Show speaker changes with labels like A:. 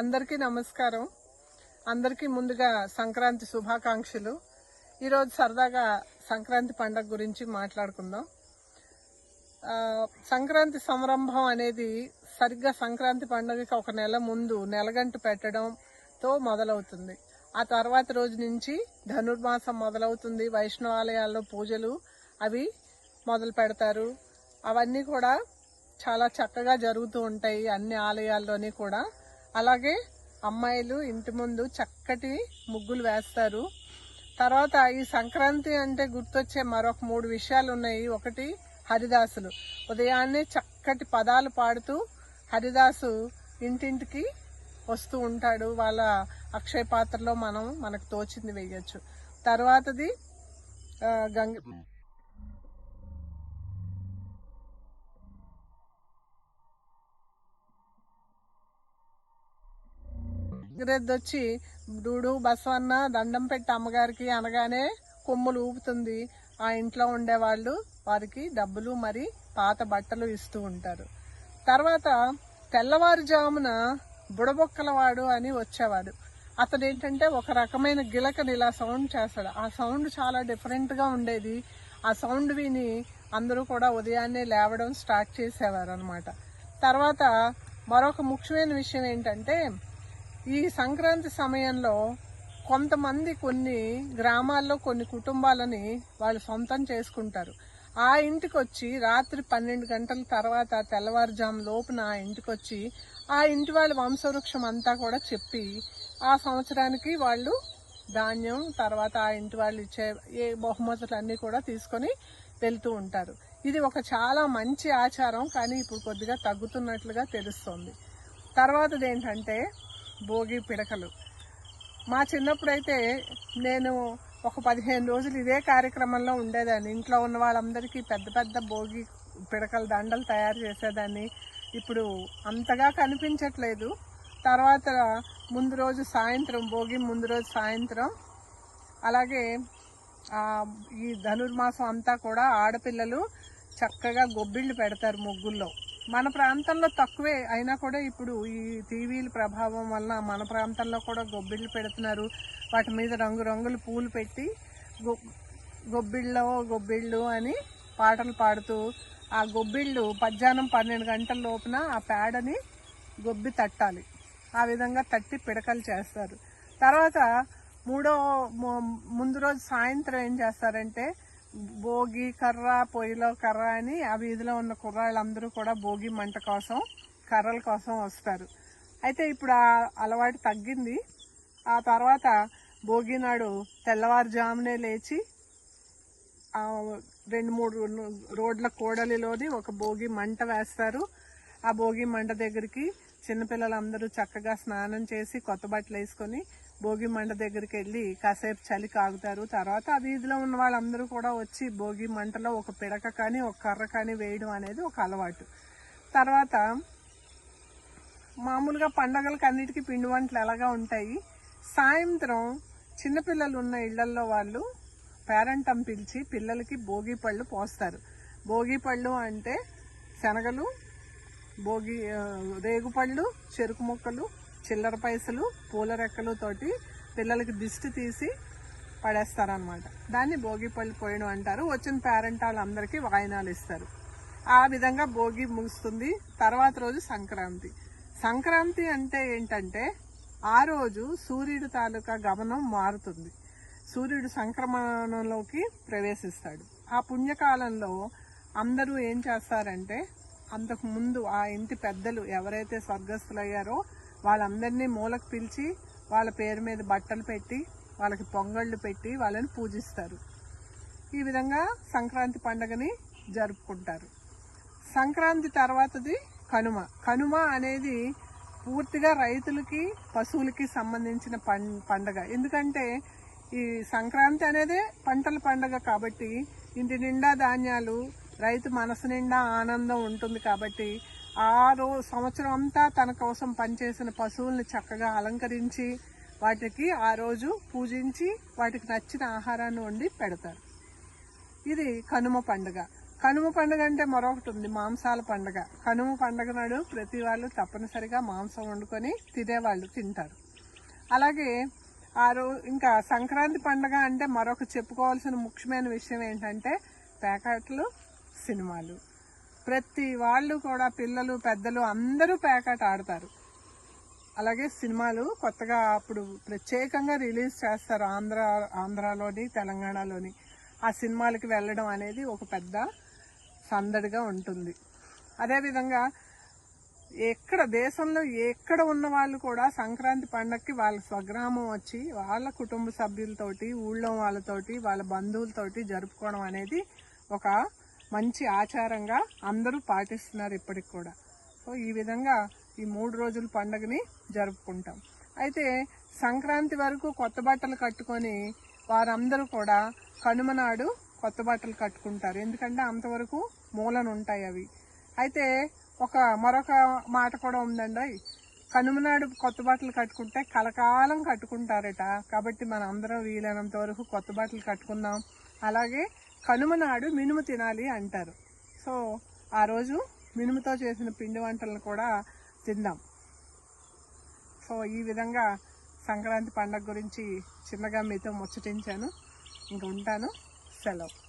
A: అందరికీ నమస్కారం. అందరికీ ముందుగా సంక్రాంతి శుభాకాంక్షలు. ఈరోజు సరదాగా సంక్రాంతి పండగ గురించి మాట్లాడుకుందాం. సంక్రాంతి సంరంభం అనేది సరిగ్గా సంక్రాంతి పండుగకి ఒక నెల ముందు నెలగంట పెట్టడంతో మొదలవుతుంది. ఆ తర్వాత రోజు నుంచి ధనుర్మాసం మొదలవుతుంది. వైష్ణవాలయాల్లో పూజలు అవి మొదలు పెడతారు. అవన్నీ కూడా చాలా చక్కగా జరుగుతూ ఉంటాయి అన్ని ఆలయాల్లోని కూడా. అలాగే అమ్మాయిలు ఇంటి ముందు చక్కటి ముగ్గులు వేస్తారు. తర్వాత ఈ సంక్రాంతి అంటే గుర్తొచ్చే మరొక మూడు విషయాలు ఉన్నాయి ఒకటి హరిదాసులు. ఉదయాన్నే చక్కటి పదాలు పాడుతూ హరిదాసు ఇంటింటికి వస్తూ ఉంటాడు. వాళ్ళ అక్షయ పాత్రలో మనం మనకు తోచింది వేయచ్చు. తర్వాతది గంగ గంగిరెద్దు వచ్చి డూడు బసవన్న దండం పెట్టి అమ్మగారికి అనగానే కొమ్ములు ఊపుతుంది. ఆ ఇంట్లో ఉండేవాళ్ళు వారికి డబ్బులు మరి పాత బట్టలు ఇస్తూ ఉంటారు. తర్వాత తెల్లవారుజామున బుడబొక్కలవాడు అని వచ్చేవాడు. అతడు ఏంటంటే ఒక రకమైన గిలకని ఇలా సౌండ్ చేస్తాడు. ఆ సౌండ్ చాలా డిఫరెంట్గా ఉండేది. ఆ సౌండ్ విని అందరూ కూడా ఉదయాన్నే లేవడం స్టార్ట్ చేసేవారు అనమాట తర్వాత మరొక ముఖ్యమైన విషయం ఏంటంటే ఈ సంక్రాంతి సమయంలో కొంతమంది కొన్ని గ్రామాల్లో కొన్ని కుటుంబాలని వాళ్ళు సొంతం చేసుకుంటారు. ఆ ఇంటికి వచ్చి రాత్రి పన్నెండు గంటల తర్వాత తెల్లవారుజాము లోపున ఆ ఇంటికి వచ్చి ఆ ఇంటి వాళ్ళ వంశవృక్షం అంతా కూడా చెప్పి ఆ సంవత్సరానికి వాళ్ళు ధాన్యం తర్వాత ఆ ఇంటి వాళ్ళు ఇచ్చే ఏ బహుమతులు అన్నీ కూడా తీసుకొని వెళ్తూ ఉంటారు. ఇది ఒక చాలా మంచి ఆచారం కానీ ఇప్పుడు కొద్దిగా తగ్గుతున్నట్లుగా తెలుస్తోంది. తర్వాతది ఏంటంటే భోగి పిడకలు. మా చిన్నప్పుడైతే నేను ఒక పదిహేను రోజులు ఇదే కార్యక్రమంలో ఉండేదాన్ని. ఇంట్లో ఉన్న వాళ్ళందరికీ పెద్ద పెద్ద భోగి పిడకల దండలు తయారు చేసేదాన్ని. ఇప్పుడు అంతగా కనిపించట్లేదు. తర్వాత ముందు రోజు సాయంత్రం భోగి ముందు రోజు సాయంత్రం. అలాగే ఈ ధనుర్మాసం అంతా కూడా ఆడపిల్లలు చక్కగా గొబ్బిళ్ళు పెడతారు ముగ్గుల్లో. మన ప్రాంతంలో తక్కువే. అయినా కూడా ఇప్పుడు ఈ టీవీల ప్రభావం వలన మన ప్రాంతంలో కూడా గొబ్బిళ్ళు పెడుతున్నారు. వాటి మీద రంగురంగులు పూలు పెట్టి గొ గొబ్బిళ్ళో గొబ్బిళ్ళు అని పాటలు పాడుతూ ఆ గొబ్బిళ్ళు మధ్యాహ్నం పన్నెండు గంటల లోపున ఆ పేడని గొబ్బి తట్టాలి. ఆ విధంగా తట్టి పిడకలు చేస్తారు. తర్వాత మూడో ము- ముందు రోజు సాయంత్రం ఏం చేస్తారంటే భోగి కర్ర పొయ్యిలో కర్ర అని ఆ వీధిలో ఉన్న కుర్రాళ్ళందరూ కూడా భోగి మంట కోసం కర్రల కోసం వస్తారు. అయితే ఇప్పుడు ఆ అలవాటు తగ్గింది. ఆ తర్వాత భోగి నాడు తెల్లవారుజామునే లేచి రెండు మూడు రోడ్ల కూడలిలోని ఒక భోగి మంట వేస్తారు. ఆ భోగి మంట దగ్గరికి చిన్నపిల్లలందరూ చక్కగా స్నానం చేసి కొత్త బట్టలు వేసుకొని భోగి మంట దగ్గరికి వెళ్ళి కాసేపు చలి కాగుతారు. తర్వాత ఆ వీధిలో ఉన్న వాళ్ళందరూ కూడా వచ్చి భోగి మంటలో ఒక పిడక కానీ ఒక కర్ర కానీ వేయడం అనేది ఒక అలవాటు. తర్వాత మామూలుగా పండగలకు అన్నిటికీ పిండి వంటలు ఎలాగా ఉంటాయి? సాయంత్రం చిన్నపిల్లలు ఉన్న ఇళ్ళల్లో వాళ్ళు పేరెంటం పిలిచి పిల్లలకి భోగి పళ్ళు పోస్తారు. భోగి పళ్ళు అంటే శనగలు భోగి రేగుపళ్ళు చెరుకు మొక్కలు చిల్లర పైసలు పూల రెక్కలు తోటి పిల్లలకి దిష్టి తీసి పడేస్తారనమాట దాన్ని భోగి పళ్ళు పోయడం అంటారు. వచ్చిన పేరెంట్ వాళ్ళందరికీ వాయినాలు ఇస్తారు. ఆ విధంగా భోగి ముగుస్తుంది. తర్వాత రోజు సంక్రాంతి. సంక్రాంతి అంటే ఏంటంటే ఆ రోజు సూర్యుడు తాలూకా గమనం మారుతుంది. సూర్యుడు సంక్రమణంలోకి ప్రవేశిస్తాడు. ఆ పుణ్యకాలంలో అందరూ ఏం చేస్తారంటే అంతకు ముందు ఆ ఇంటి పెద్దలు ఎవరైతే స్వర్గస్థులయ్యారో వాళ్ళందరినీ మూలకు పిలిచి వాళ్ళ పేరు మీద బట్టలు పెట్టి వాళ్ళకి పొంగళ్ళు పెట్టి వాళ్ళని పూజిస్తారు. ఈ విధంగా సంక్రాంతి పండుగని జరుపుకుంటారు. సంక్రాంతి తర్వాతది కనుమ. కనుమ అనేది పూర్తిగా రైతులకి పశువులకి సంబంధించిన పం పండగ. ఎందుకంటే ఈ సంక్రాంతి అనేదే పంటల పండగ కాబట్టి ఇంటి నిండా ధాన్యాలు రైతు మనసు నిండా ఆనందం ఉంటుంది కాబట్టి ఆ రో సంవత్సరం అంతా తన కోసం పనిచేసిన పశువుల్ని చక్కగా అలంకరించి వాటికి ఆ రోజు పూజించి వాటికి నచ్చిన ఆహారాన్ని వండి పెడతారు. ఇది కనుమ పండుగ. కనుమ పండుగ అంటే మరొకటి ఉంది మాంసాల పండుగ. కనుమ పండుగ నాడు ప్రతి వాళ్ళు తప్పనిసరిగా మాంసం వండుకొని తినేవాళ్ళు తింటారు. అలాగే ఆ రోజు ఇంకా సంక్రాంతి పండుగ అంటే మరొక చెప్పుకోవాల్సిన ముఖ్యమైన విషయం ఏంటంటే పేకాట్లు సినిమాలు. ప్రతి వాళ్ళు కూడా పిల్లలు పెద్దలు అందరూ ప్యాకెట్ ఆడతారు. అలాగే సినిమాలు కొత్తగా అప్పుడు ప్రత్యేకంగా రిలీజ్ చేస్తారు ఆంధ్ర ఆంధ్రాలోని తెలంగాణలోని. ఆ సినిమాలకి వెళ్ళడం అనేది ఒక పెద్ద సందడిగా ఉంటుంది. అదేవిధంగా ఎక్కడ దేశంలో ఎక్కడ ఉన్న వాళ్ళు కూడా సంక్రాంతి పండగకి వాళ్ళ స్వగ్రామం వచ్చి వాళ్ళ కుటుంబ సభ్యులతోటి ఊళ్ళో వాళ్ళతోటి వాళ్ళ బంధువులతోటి జరుపుకోవడం అనేది ఒక మంచి ఆచారంగా అందరూ పాటిస్తున్నారు ఇప్పటికి కూడా. సో ఈ విధంగా ఈ మూడు రోజుల పండుగని జరుపుకుంటాం. అయితే సంక్రాంతి వరకు కొత్త బట్టలు కట్టుకొని వారందరూ కూడా కనుమ నాడు కొత్త బట్టలు కట్టుకుంటారు. ఎందుకంటే అంతవరకు మూలన ఉంటాయి అవి. అయితే ఒక మరొక మాట కూడా ఉందండి. కనుమ నాడు కొత్త బట్టలు కట్టుకుంటే కలకాలం కట్టుకుంటారట. కాబట్టి మన అందరం వీలైనంత వరకు కొత్త బట్టలు కట్టుకుందాం. అలాగే కనుమ నాడు మినుము తినాలి అంటారు. సో ఆ రోజు మినుముతో చేసిన పిండి వంటలను కూడా తిందాం. సో ఈ విధంగా సంక్రాంతి పండగ గురించి చిన్నగా మీతో ముచ్చటించాను. ఇంక ఉంటాను. సెలవు.